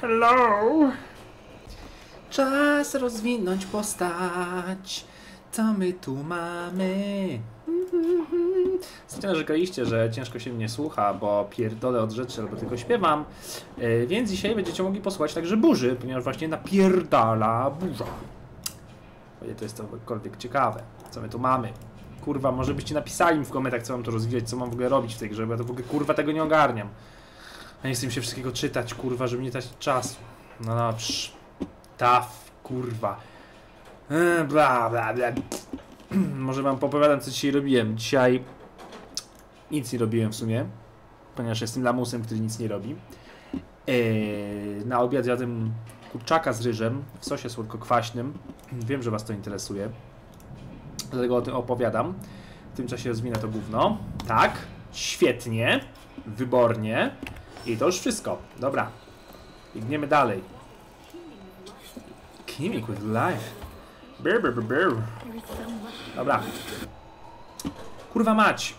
Hello! Czas rozwinąć postać. Co my tu mamy? Ostatnio narzekaliście, że ciężko się mnie słucha, bo pierdolę od rzeczy albo tylko śpiewam. E, Więc dzisiaj będziecie mogli posłuchać także burzy, ponieważ właśnie napierdala burza. Będzie to jest cokolwiek ciekawe. Co my tu mamy? Kurwa, może byście napisali mi w komentarzach, co mam tu rozwijać, co mam w ogóle robić w tej grze, bo ja to w ogóle kurwa tego nie ogarniam. Ja nie chcę mi się wszystkiego czytać, kurwa, żeby nie dać czasu. No dobrze. Taf, kurwa. E, Bla, bla, bla. Może wam popowiadam, co dzisiaj robiłem. Dzisiaj nic nie robiłem w sumie, ponieważ jestem lamusem, który nic nie robi. Eee, na obiad jadłem kurczaka z ryżem w sosie słodko-kwaśnym. Wiem, że was to interesuje. Dlatego o tym opowiadam. W tym czasie rozwinę to gówno. Tak, świetnie, wybornie. I to już wszystko. Dobra. Biegniemy dalej. Kimik with life. Brr, brr, brr. Dobra. Kurwa mać.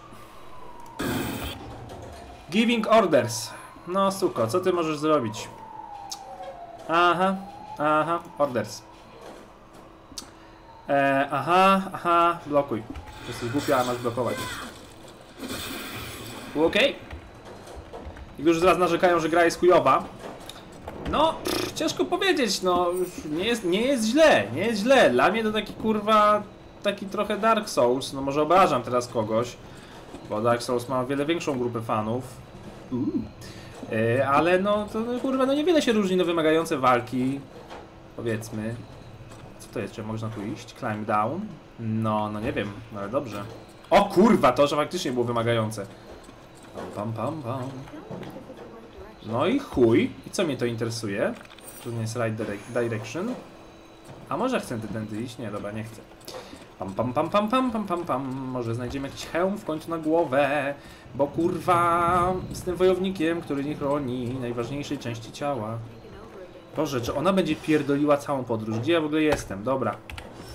Giving orders. No suko, co ty możesz zrobić? Aha, aha, orders. E, aha, aha, blokuj. Jesteś głupia, masz blokować. Okej. I już zaraz narzekają, że gra jest chujowa. No, pff, ciężko powiedzieć, no, nie jest, nie jest źle, nie jest źle. Dla mnie to taki kurwa, taki trochę Dark Souls, no może obrażam teraz kogoś, bo Dark Souls ma wiele większą grupę fanów. E, ale no, to no, kurwa, no niewiele się różni, no wymagające walki, powiedzmy. Co to jest, czy można tu iść? Climb down? No, no nie wiem, no ale dobrze. O kurwa, to, że faktycznie było wymagające. Pam, pam, pam, pam. No i chuj. I co mnie to interesuje? Tu nie jest right direc- direction. A może chcę tędy iść? Nie, dobra, nie chcę. Pam, pam, pam, pam, pam, pam, pam, pam. Może znajdziemy jakiś hełm w końcu na głowę. Bo kurwa, jestem wojownikiem, który nie chroni najważniejszej części ciała. Boże, czy ona będzie pierdoliła całą podróż? Gdzie ja w ogóle jestem? Dobra.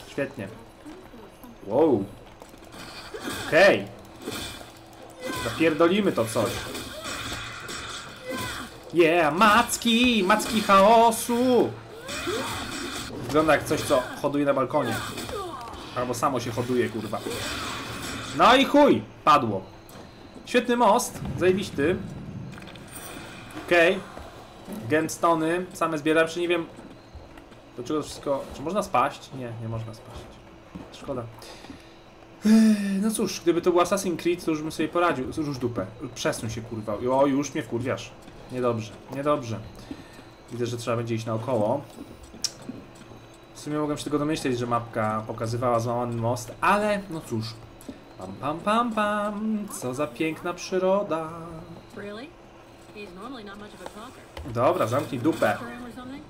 Świetnie. Wow. Okej. Zapierdolimy to coś. Yeah, macki! Macki chaosu! Wygląda jak coś, co hoduje na balkonie. Albo samo się hoduje, kurwa. No i chuj! Padło. Świetny most, zajebiście. Okej. Okay. Same zbieram, czy nie wiem... Do czego to wszystko... Czy można spaść? Nie, nie można spaść. Szkoda. No cóż, gdyby to był Assassin's Creed, to już bym sobie poradził. Już dupę. Przesuń się, kurwa. O, już mnie wkurwiasz. Niedobrze, niedobrze. Widzę, że trzeba będzie iść naokoło. W sumie mogłem się tego domyśleć, że mapka pokazywała złamany most, ale no cóż. Pam, pam, pam, pam. Co za piękna przyroda. Dobra, zamknij dupę. Something?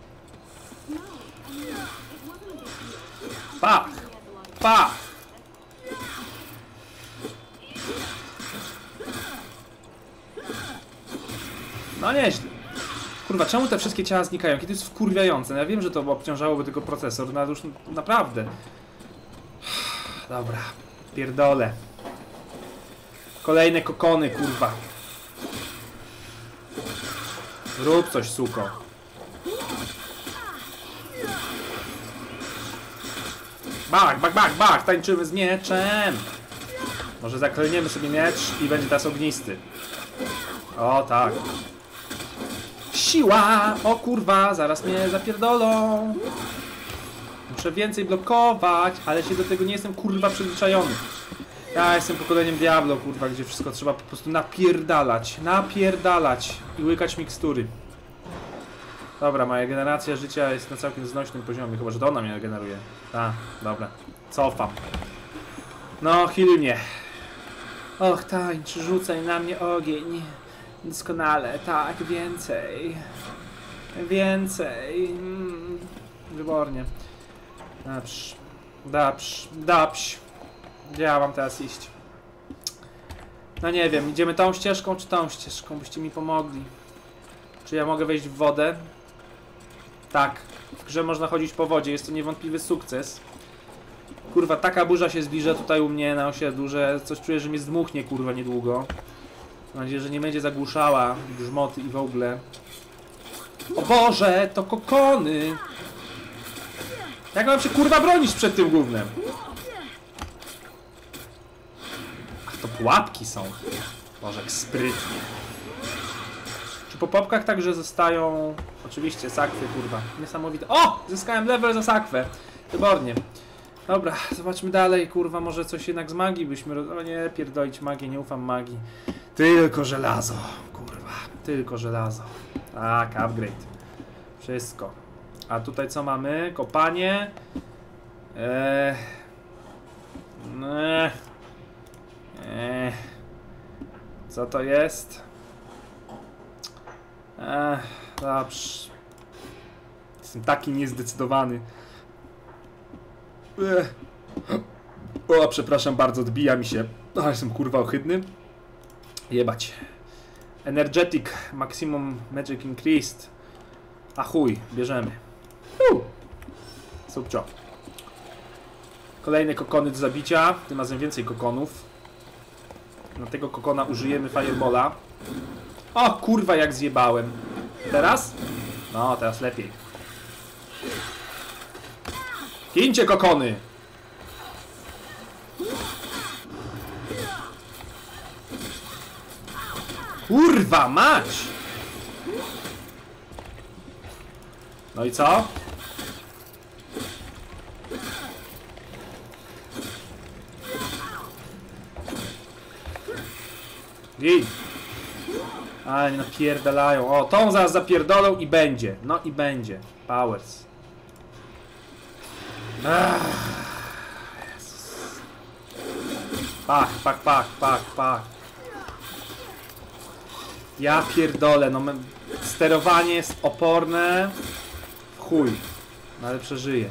Pach! Pach! No nieźle. Kurwa, czemu te wszystkie ciała znikają? Kiedy jest wkurwiające? No ja wiem, że to obciążałoby tylko procesor, no ale już naprawdę. Dobra, pierdolę. Kolejne kokony, kurwa. Rób coś, suko. Bak, bak, bak, bak, tańczymy z mieczem. Może zaklejniemy sobie miecz i będzie teraz ognisty. O tak. Siła! O kurwa, zaraz mnie zapierdolą. Muszę więcej blokować, ale się do tego nie jestem kurwa przyzwyczajony. Ja jestem pokoleniem Diablo, kurwa, gdzie wszystko trzeba po prostu napierdalać, napierdalać i łykać mikstury. Dobra, moja generacja życia jest na całkiem znośnym poziomie, chyba że to ona mnie generuje. A, dobra. Cofam. No, heal mnie. Och, tańcz, rzucaj na mnie ogień. Doskonale, tak, więcej. Więcej. Mm, wybornie. Dobrze. Dobrze, dobrze. Gdzie ja mam teraz iść? No nie wiem, idziemy tą ścieżką czy tą ścieżką? Byście mi pomogli. Czy ja mogę wejść w wodę? Tak. W grze można chodzić po wodzie, jest to niewątpliwy sukces. Kurwa, taka burza się zbliża tutaj u mnie na osiedlu, że coś czuję, że mnie zdmuchnie, kurwa, niedługo. Mam nadzieję, że nie będzie zagłuszała grzmoty i w ogóle. O Boże, to kokony! Jak mam się kurwa bronić przed tym gównem? Ach, to pułapki są. Boże, jak sprytnie. Czy po popkach także zostają... Oczywiście, sakwy, kurwa. Niesamowite. O! Zyskałem level za sakwę. Wybornie. Dobra, zobaczmy dalej, kurwa, może coś jednak z magii byśmy... O nie, pierdolić magię, nie ufam magii. Tylko żelazo, kurwa. Tylko żelazo. Tak, upgrade. Wszystko. A tutaj co mamy? Kopanie. Eee. Eee. Eee. Co to jest? Eee, dobrze. Jestem taki niezdecydowany. Eee. O, przepraszam bardzo, odbija mi się. O, jestem kurwa ohydny. Jebać. Energetic Maximum Magic Increased. A chuj, bierzemy. Uu. Subcio. Kolejny kokony do zabicia. Tym razem więcej kokonów. Na tego kokona użyjemy Firebola. O kurwa jak zjebałem. Teraz? No, teraz lepiej. Gincie kokony! Kurwa mać! No i co? Gij! Ale nie napierdalają. O, tą zaraz zapierdolą i będzie. No i będzie. Powers. Ach. Pach, pach, pach, pach, pach. Ja pierdolę, no sterowanie jest oporne. Chuj. No ale przeżyję.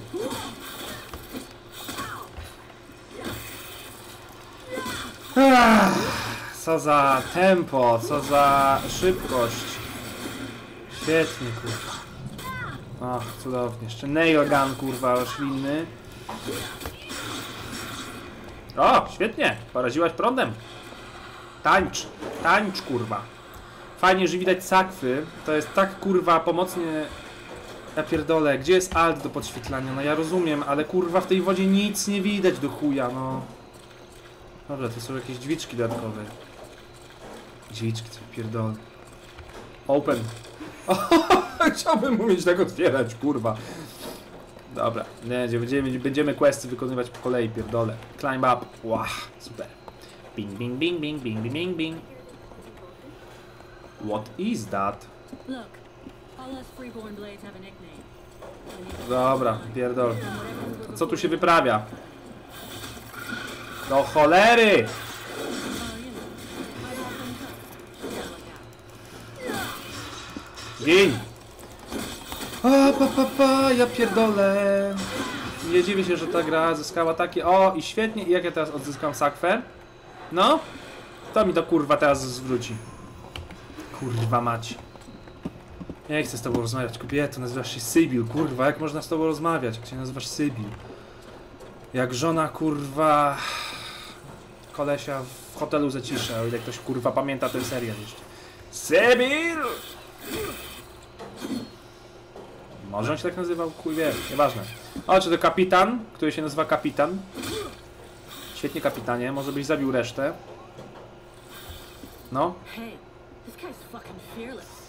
Ach, Co za tempo, co za szybkość. Świetnie, kurwa. O, cudownie. Jeszcze nailgun, kurwa, roślinny. O, świetnie. Poraziłaś prądem. Tańcz, tańcz, kurwa. Fajnie, że widać sakwy. To jest tak, kurwa, pomocnie... Ja pierdolę, gdzie jest alt do podświetlania? No ja rozumiem, ale kurwa w tej wodzie nic nie widać do chuja, no. Dobra, to są jakieś dźwiczki dodatkowe. Dźwiczki, co pierdolę. Open. Chciałbym umieć tak otwierać, kurwa. Dobra, nie, będziemy, będziemy questy wykonywać po kolei, pierdolę. Climb up. Wow, super. Bing, bing, bing, bing, bing, bing, bing. What is that? Look, all us freeborn blades have a nickname. Dobra, pierdol. A co tu się wyprawia? Do cholery! Gin! A, pa, pa, pa, ja pierdolę. Nie dziwię się, że ta gra zyskała takie... O, i świetnie. I jak ja teraz odzyskam sakwę? No? To mi to kurwa teraz zwróci. Kurwa mać. Nie chcę z tobą rozmawiać, kobieto. Nazywasz się Sybil. Kurwa, jak można z tobą rozmawiać, jak się nazywasz Sybil? Jak żona, kurwa... Kolesia w hotelu zacisza, o ile ktoś kurwa pamięta ten serial jeszcze. Sybil! Może on się tak nazywał? Chuj wie, nieważne. O, czy to kapitan, który się nazywa kapitan? Świetnie kapitanie, może byś zabił resztę. No.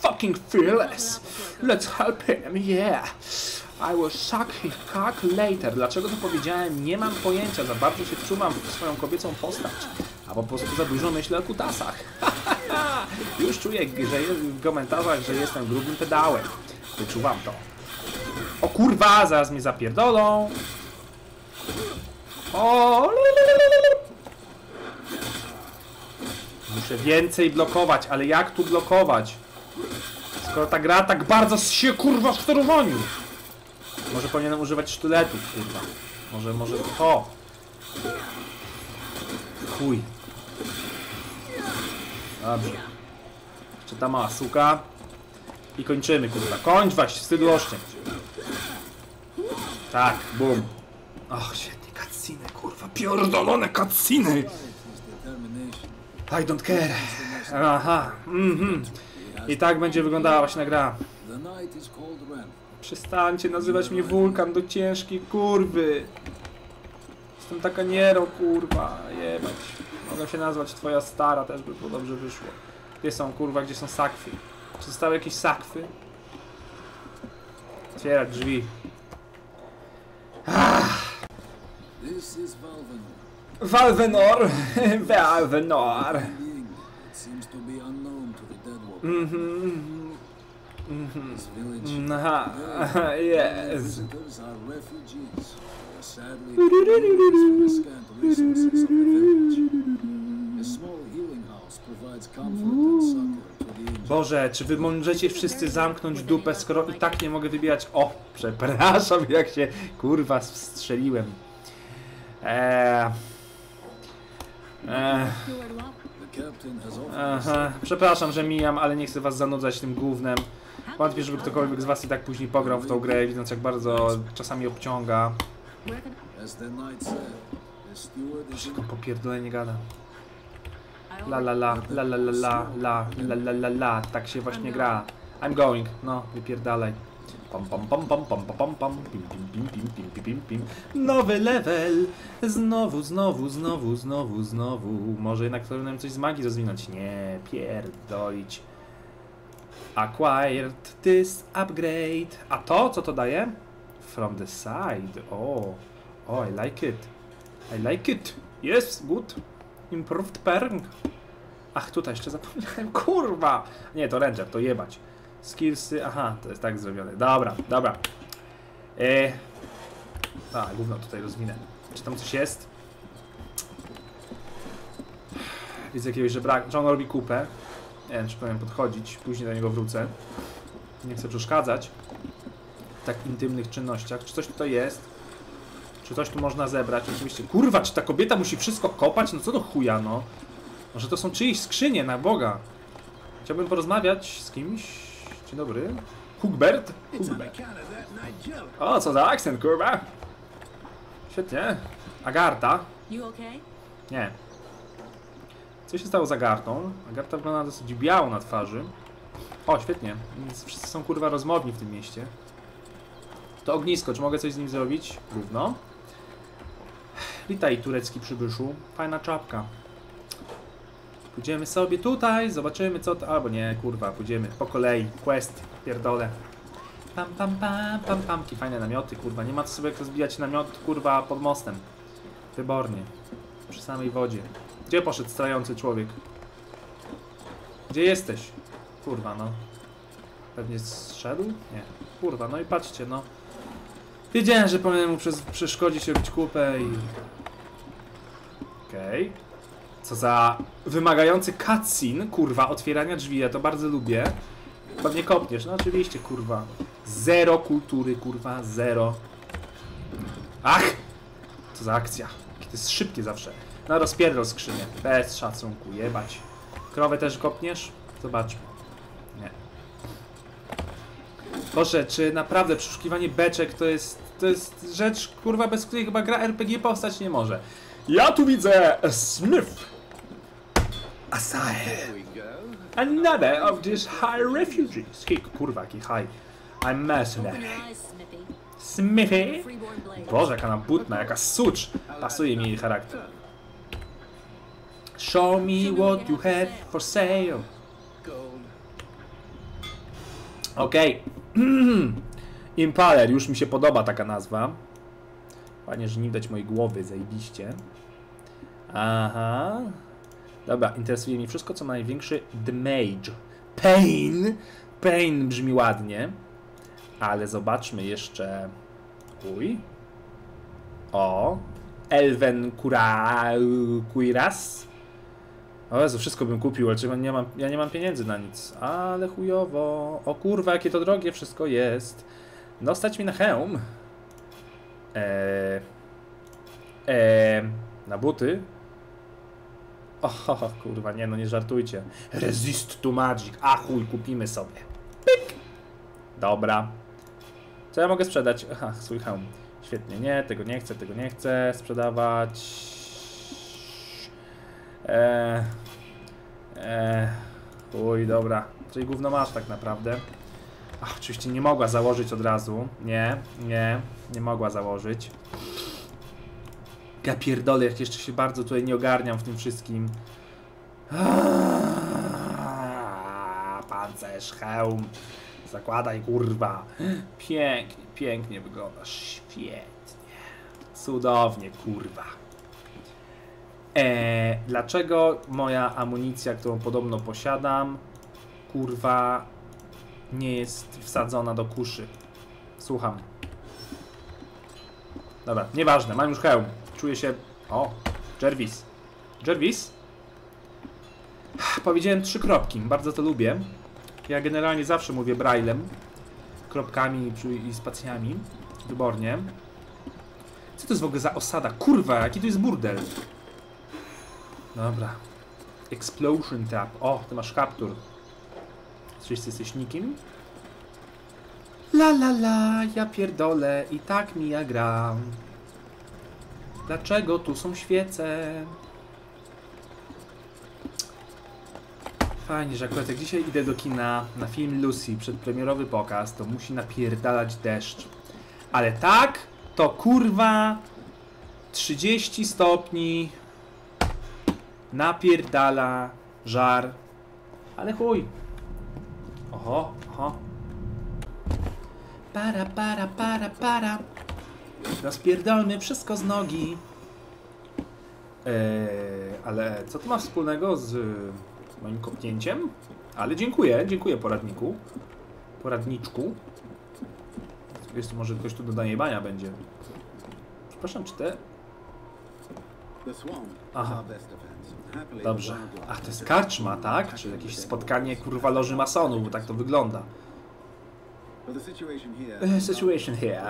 Fucking fearless. Let's help him, yeah! I will suck his cock later. Dlaczego to powiedziałem? Nie mam pojęcia. Za bardzo się wczuwam w swoją kobiecą postać. A po prostu za dużo myślę o kutasach. Już czuję, że jest w komentarzach, że jestem grubym pedałem. Wyczuwam to. O kurwa, zaraz mnie zapierdolą. O! Muszę więcej blokować, ale jak tu blokować? Skoro ta gra tak bardzo się kurwa w sterowaniu. Może powinienem używać sztyletów, kurwa. Może, może to. Chuj. Dobrze. Jeszcze ta mała suka. I kończymy, kurwa. Kończ was, wstydu. Tak, bum. Och, świetnie, cutscene, kurwa. Pierdolone cutscene. I don't care. Aha, mhm. I tak będzie wyglądała właśnie gra. Przestańcie nazywać mnie wulkan do ciężkiej kurwy. Jestem taka nierą, kurwa, jebać. Mogę się nazwać twoja stara, też by było dobrze wyszło. Gdzie są, kurwa, gdzie są sakwy? Czy zostały jakieś sakwy? Otwierać drzwi. This is Valvenor. Valvenor. Mhm. Mhm. Aha. Yes. Boże, czy wy możecie wszyscy zamknąć dupę, skoro i tak nie mogę wybijać? O, przepraszam, jak się kurwa wstrzeliłem. Eee... Aha, przepraszam, że mijam, ale nie chcę was zanudzać tym głównym. Wątpię, żeby ktokolwiek z was i tak później pograł w tą grę, widząc jak bardzo czasami obciąga. Tylko popierdolenie gada. La la, la la la la, la la la la la, tak się właśnie gra. I'm going, no, wypierdalaj. Pam, pam, pam, pam, pam, pam, pam, pim, pim, pim, pim, pim, pim, pim, Nowy level! Znowu, znowu, znowu, znowu, znowu. Może jednak powinienem coś z magii rozwinąć. Nie, pierdolić. Acquired this upgrade. A to, co to daje? From the side. Oh, oh, I like it. I like it. Yes, good. Improved perk. Ach, tutaj jeszcze zapomniałem. Kurwa! Nie, to ranger, to jebać. Skillsy, aha, to jest tak zrobione. Dobra, dobra. E... A, gówno tutaj rozwinę. Czy tam coś jest? Widzę jakiegoś żebraka, że on robi kupę. Nie wiem, czy powinien podchodzić, później do niego wrócę. Nie chcę przeszkadzać w tak intymnych czynnościach. Czy coś tutaj jest? Czy coś tu można zebrać? Oczywiście. Kurwa, czy ta kobieta musi wszystko kopać? No co do chuja, no? Może to są czyjeś skrzynie, na Boga. Chciałbym porozmawiać z kimś. Dzień dobry. Hugbert? Hugbert. O, co za akcent, kurwa. Świetnie. Agarta. Nie. Co się stało z Agartą? Agarta wygląda dosyć biało na twarzy. O, świetnie. Więc wszyscy są kurwa rozmowni w tym mieście. To ognisko, czy mogę coś z nim zrobić? Gówno. Witaj, turecki przybyszu. Fajna czapka. Pójdziemy sobie tutaj, zobaczymy co to... Albo nie, kurwa, pójdziemy po kolei. Quest, pierdolę. Pam, pam, pam, pam, pamki. Fajne namioty, kurwa. Nie ma co sobie jak rozbijać namiot, kurwa, pod mostem. Wybornie. Przy samej wodzie. Gdzie poszedł strający człowiek? Gdzie jesteś? Kurwa, no. Pewnie zszedł? Nie. Kurwa, no i patrzcie, no. Wiedziałem, że powinienem mu przeszkodzić robić kupę i... Okej. Co za wymagający cutscene, kurwa, otwierania drzwi, ja to bardzo lubię. Pewnie kopniesz, no oczywiście, kurwa. Zero kultury, kurwa, zero. Ach! Co za akcja. To jest szybkie zawsze. No rozpierdol skrzynię. Bez szacunku, jebać. Krowę też kopniesz? Zobaczmy. Nie. Boże, czy naprawdę przeszukiwanie beczek to jest, to jest rzecz, kurwa, bez której chyba gra RPG powstać nie może. Ja tu widzę Smith. Aside. Another of these high refugees. He, kurwa, jaki high. I'm mercenary. Smithy. Boże, jaka nam butna, jaka sucz. Pasuje mi jej charakter. Show me what you have for sale. Okej. Impaler, już mi się podoba taka nazwa. Fajnie, że nie widać mojej głowy, zajebiście. Aha. Dobra, interesuje mnie wszystko, co ma największy damage. Pain. Pain brzmi ładnie. Ale zobaczmy jeszcze... Uj. O. Elven Kura... Kuiras. O Jezu, wszystko bym kupił, ale czego nie mam, ja nie mam pieniędzy na nic. Ale chujowo. O kurwa, jakie to drogie wszystko jest. No, stać mi na hełm. Eee, eee, na buty. O, kurwa, nie no, nie żartujcie. Resist to magic. A chuj, kupimy sobie. Pyk. Dobra. Co ja mogę sprzedać? Aha, swój hełm. Świetnie, nie, tego nie chcę, tego nie chcę sprzedawać. Eee, eee, uj, dobra. Czyli gówno masz tak naprawdę. Ach, oczywiście nie mogła założyć od razu. Nie, nie, nie mogła założyć. Ja pierdolę, jak jeszcze się bardzo tutaj nie ogarniam w tym wszystkim. Aaaa, Pancerz, hełm. Zakładaj, kurwa. Pięknie, pięknie wyglądasz. Świetnie. Cudownie, kurwa. Eee, dlaczego moja amunicja, którą podobno posiadam, kurwa, nie jest wsadzona do kuszy? Słucham. Dobra, nieważne, mam już hełm. Czuję się... O, Jervis. Jervis? Powiedziałem trzy kropki, bardzo to lubię. Ja generalnie zawsze mówię braillem, kropkami i- spacjami, wybornie. Co to jest w ogóle za osada? Kurwa, jaki tu jest burdel? Dobra. Explosion tab. O, ty masz kaptur. Wszyscy jesteś nikim? La la la, ja pierdolę i tak mi ja gram. Dlaczego tu są świece? Fajnie, że akurat jak dzisiaj idę do kina na film Lucy, przedpremierowy pokaz, to musi napierdalać deszcz. Ale tak, to kurwa 30 stopni napierdala żar. Ale chuj. Oho, oho. Para, para, para, para. Rozpierdolmy wszystko z nogi. Eee, ale co to ma wspólnego z moim kopnięciem? Ale dziękuję, dziękuję poradniku. Poradniczku. Jest może ktoś tu do najebania będzie. Przepraszam, czy te... Aha. Dobrze. Ach, to jest karczma, tak? Czy jakieś spotkanie kurwa loży masonów, bo tak to wygląda. But the situation here. Eh, Situation here.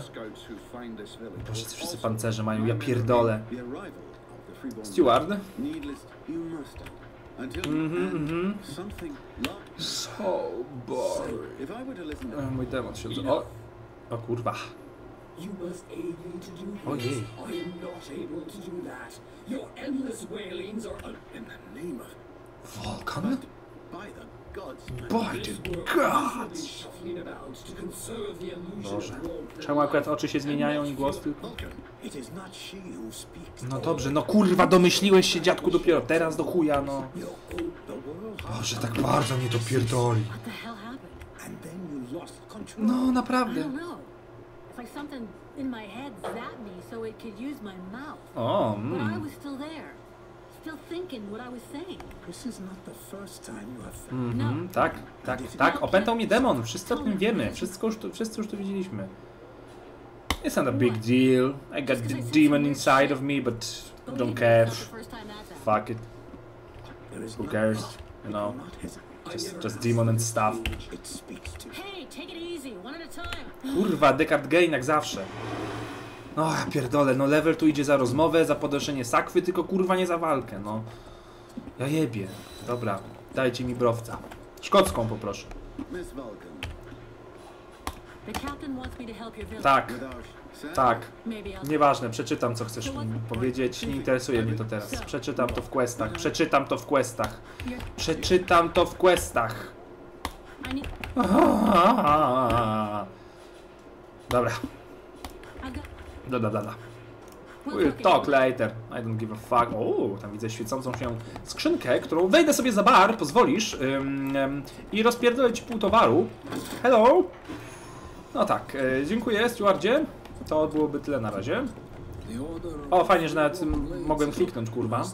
Scouts who find this village Boże, will wszyscy pancerze mają, ja pierdolę. the the Steward? Mhm, mhm. So boring. If I were to listen to E, Mój demon się... O! O kurwa. You must aid me to do Oh, this. yeah. I am not able to do that. Your endless wailings are un- in the name of Volkan? by the world gods! Boże. Czemu akurat oczy się zmieniają i głos tylko? No dobrze, no kurwa, domyśliłeś się dziadku dopiero teraz do chuja, no. Boże, tak bardzo mnie to pierdoli. No, naprawdę. O, mm. Still thinking what I was saying. This is not the first time you have felt. Mhm, tak, tak, tak, opętał mnie demon, wszyscy o tym wiemy, wszystko już to, wszyscy już to widzieliśmy. It's not a big deal, I got the demon inside of me, but don't Believe me, care, fuck it, who not- cares, you know, just, just demon and stuff. It speaks to. Hey, take it easy, one at a time. Kurwa, Descartes Gain jak zawsze. No, pierdolę, no level tu idzie za rozmowę, za podnoszenie sakwy, tylko kurwa nie za walkę, no. Ja jebie. Dobra, dajcie mi browca. Szkocką poproszę. Tak, tak. Nieważne, przeczytam co chcesz mi powiedzieć, nie interesuje mnie to teraz. Przeczytam to w questach, przeczytam to w questach. Przeczytam to w questach. Dobra, got. dobra, dobra. We'll talk later. I don't give a fuck. O, tam widzę świecącą się skrzynkę, którą wejdę sobie za bar, pozwolisz, ym, ym, i rozpierdolę ci pół towaru. Hello! No tak, e, dziękuję, stewardzie. To byłoby tyle na razie. O, fajnie, że nawet mogłem kliknąć, kurwa.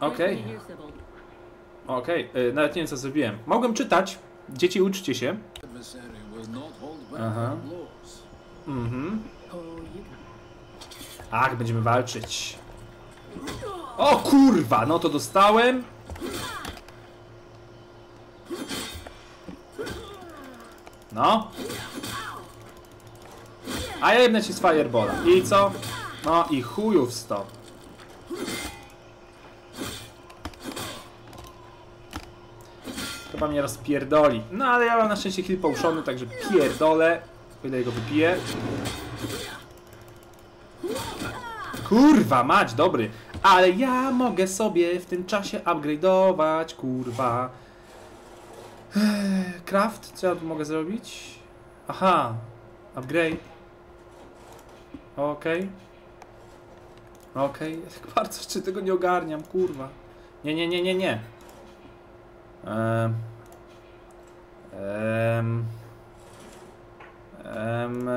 Okej. Sybil. Okej, e, nawet nie wiem co zrobiłem. Mogłem czytać. Dzieci, uczcie się. Adversary will not hold back Aha. blows. Mhm. Oh. Ach, będziemy walczyć. O kurwa, no to dostałem. No. A ja jednę ci z Firebola. I co? No i chujów sto. Chyba mnie rozpierdoli. No ale ja mam na szczęście heal potiony, także pierdolę. O ile go wypiję. Kurwa, mać, dobry. Ale ja mogę sobie w tym czasie upgrade'ować, kurwa. Craft? Co ja tu mogę zrobić? Aha, upgrade. Okej. Okej, tak bardzo jeszcze tego nie ogarniam, kurwa. Nie, nie, nie, nie, nie. Ehm. Ehm. Ehm.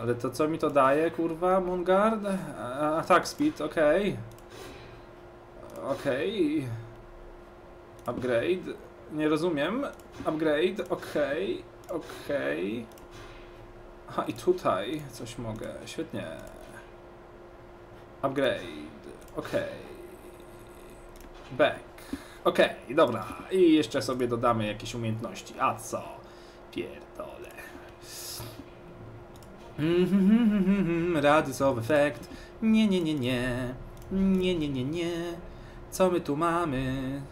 Ale to co mi to daje, kurwa, Mungard? A, Attack speed, okej. Okej. Upgrade. Nie rozumiem. Upgrade, okej. Okej. Aha, i tutaj coś mogę. Świetnie. Upgrade. Okej. Back. Okej, dobra. I jeszcze sobie dodamy jakieś umiejętności. A co? Pierdolę. Mhm, Radius of Effect. Nie, nie, nie, nie. Nie, nie, nie, nie. Co my tu mamy?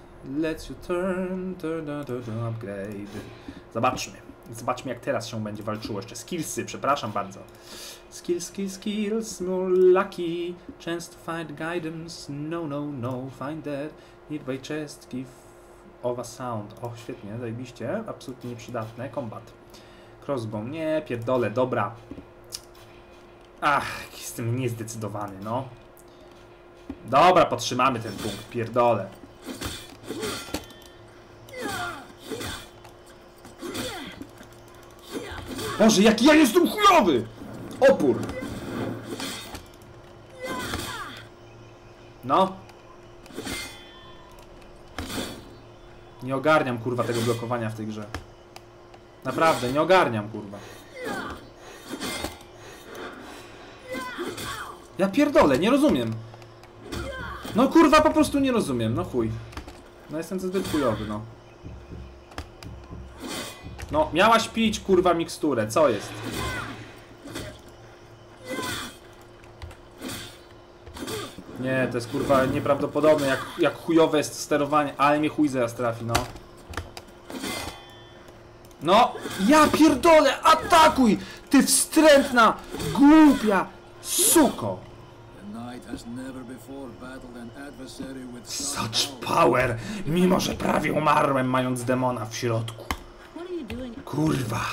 Let's you turn, turn, turn, turn, upgrade. Zobaczmy. Zobaczmy jak teraz się będzie walczyło. Jeszcze skillsy, przepraszam bardzo. Skills, skills, skills, more lucky. Chance to find guidance. No, no, no. Find that. Need by chest. Give of a sound. O, świetnie, zajebiście. Absolutnie nieprzydatne. Combat. Crossbow. Nie, pierdolę, dobra. Ach, jestem niezdecydowany, no. Dobra, podtrzymamy ten punkt, pierdolę. Boże, jaki ja jestem chujowy! Opór! No. Nie ogarniam, kurwa, tego blokowania w tej grze. Naprawdę, nie ogarniam, kurwa. Ja pierdolę, nie rozumiem. No kurwa, po prostu nie rozumiem, no chuj. No jestem zbyt chujowy, no. No, miałaś pić, kurwa, miksturę, co jest? Nie, to jest kurwa nieprawdopodobne, jak, jak chujowe jest sterowanie, ale mnie chuj zaraz trafi, no. No, ja pierdolę, atakuj! Ty wstrętna, głupia, suko! Such power, mimo że prawie umarłem mając demona w środku. Kurwa.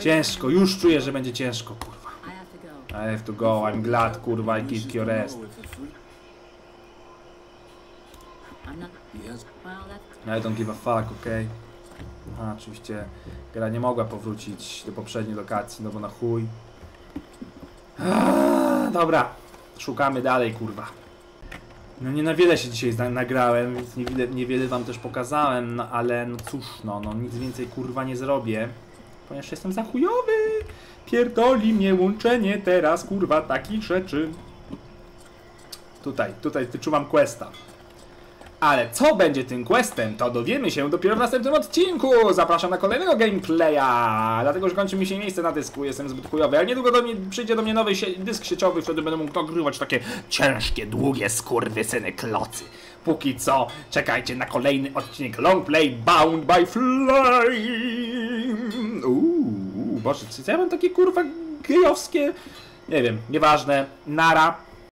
Ciężko, już czuję, że będzie ciężko, kurwa. I have to go. I'm glad, kurwa, I kick your ass. I don't give a fuck, okej? Aha, oczywiście gra nie mogła powrócić do poprzedniej lokacji, no bo na chuj. Dobra, szukamy dalej, kurwa. No nie na wiele się dzisiaj nagrałem, więc niewiele, niewiele wam też pokazałem, no ale no cóż, no, no nic więcej kurwa nie zrobię, ponieważ jestem za chujowy. Pierdoli mnie łączenie teraz, kurwa, takich rzeczy. Tutaj, tutaj wyczuwam questa. Ale co będzie tym questem, to dowiemy się dopiero w następnym odcinku. Zapraszam na kolejnego gameplaya. Dlatego, że kończy mi się miejsce na dysku, jestem zbyt chujowy. Ale niedługo do mnie, przyjdzie do mnie nowy sie- dysk sieciowy, wtedy będę mógł nagrywać takie ciężkie, długie skurwysyny klocy. Póki co, czekajcie na kolejny odcinek Longplay Bound by Flame. Uuu, boże, czy ja mam takie kurwa gejowskie? Nie wiem, nieważne. Nara.